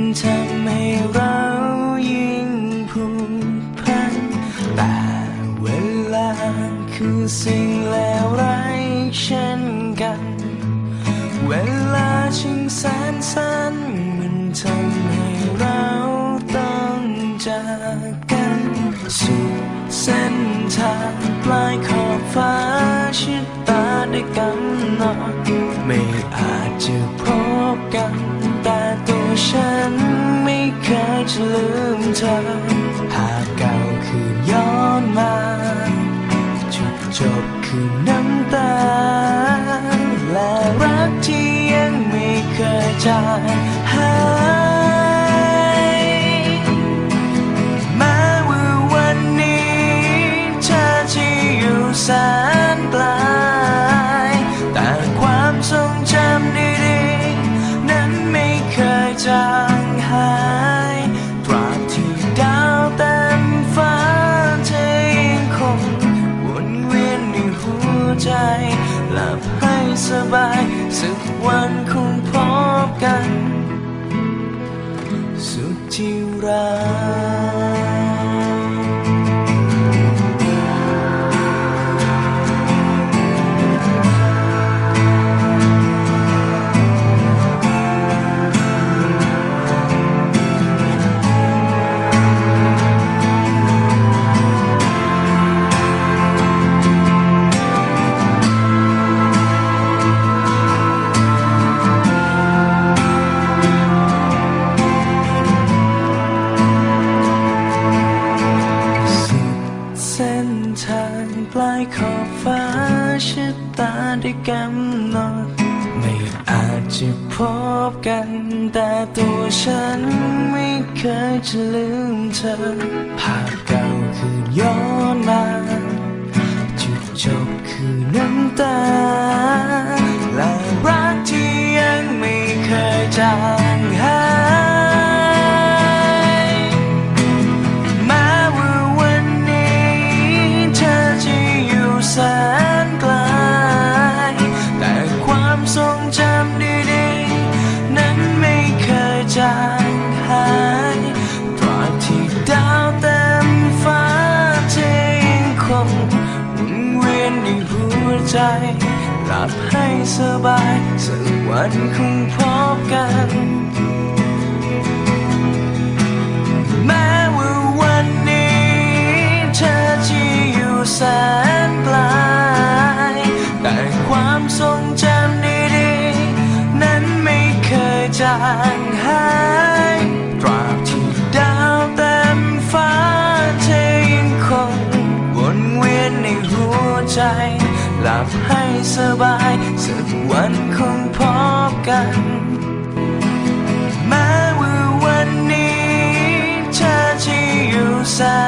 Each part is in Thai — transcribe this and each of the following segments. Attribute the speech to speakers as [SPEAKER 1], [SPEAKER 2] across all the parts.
[SPEAKER 1] มันทำให้เรายิ่งผูกพันแต่เวลาคือสิ่งเลวร้ายเช่นกัน เวลาชิงแสนสั้นมันทำให้เราต้องจากกันสู่เส้นทางปลายขอบฟ้าชิดตาได้กำหนดไม่อาจจะพบกัน ฉันไม่เคยจะลืมเธอ หากเก่าคืนย้อนมาจุดจบคือน้ำตา และรักที่ยังไม่เคยจาง ต่ตัวฉันไม่เคยจะลืมเธอภาพเก่าคือย้อนมา จุดจบคือน้ำตา และรักที่ยังไม่เคยจางหายแม้ว่าวันนี้เธอจะอยู่แสนไกล แต่ความทรงจำดีๆ นั้นไม่ จางหายตราบที่ดาวเต็มฟ้าเธอยังคงหมุนเวียนในหัวใจหลับให้สบายสักวันคงพบกัน แม้ว่าวันนี้เธอจะอยู่แสนไกลแต่ความทรงจำดีๆ นั้นไม่เคยจาง สบายสักวันคงพบกัน แม้ว่าวันนี้เธอจะอยู่แสนไ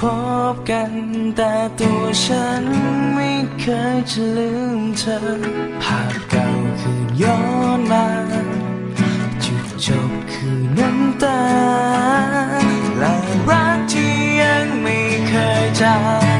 [SPEAKER 1] พบกันแต่ตัวฉันไม่เคยจะลืมเธอ ภาพเก่าคือย้อนมา จุดจบคือน้ำตา และรักที่ยังไม่เคยจาง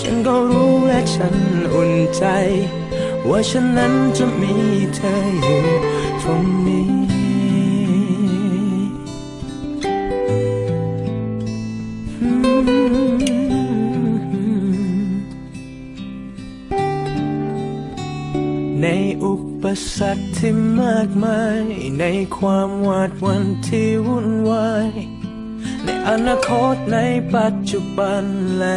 [SPEAKER 1] ฉันก็รู้และฉันอุ่นใจ ว่าฉันนั้นจะมีเธออยู่ตรงนี้ในอุปสรรคที่มากมาย ในความหวาดวันที่วุ่นวาย ในอนาคตในปัจจุบันและ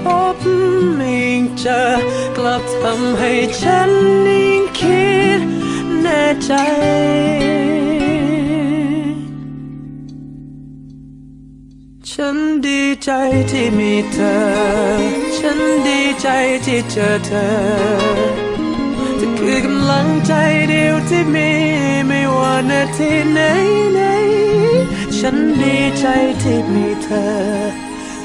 [SPEAKER 1] พบยิ่งเจอกลับทำให้ฉันยิ่งคิดแน่ใจ ฉันดีใจที่มีเธอ ฉันดีใจที่เจอเธอเธอคือกำลังใจเดียวที่มีไม่ว่านาทีไหนไหนฉันดีใจที่มีเธอ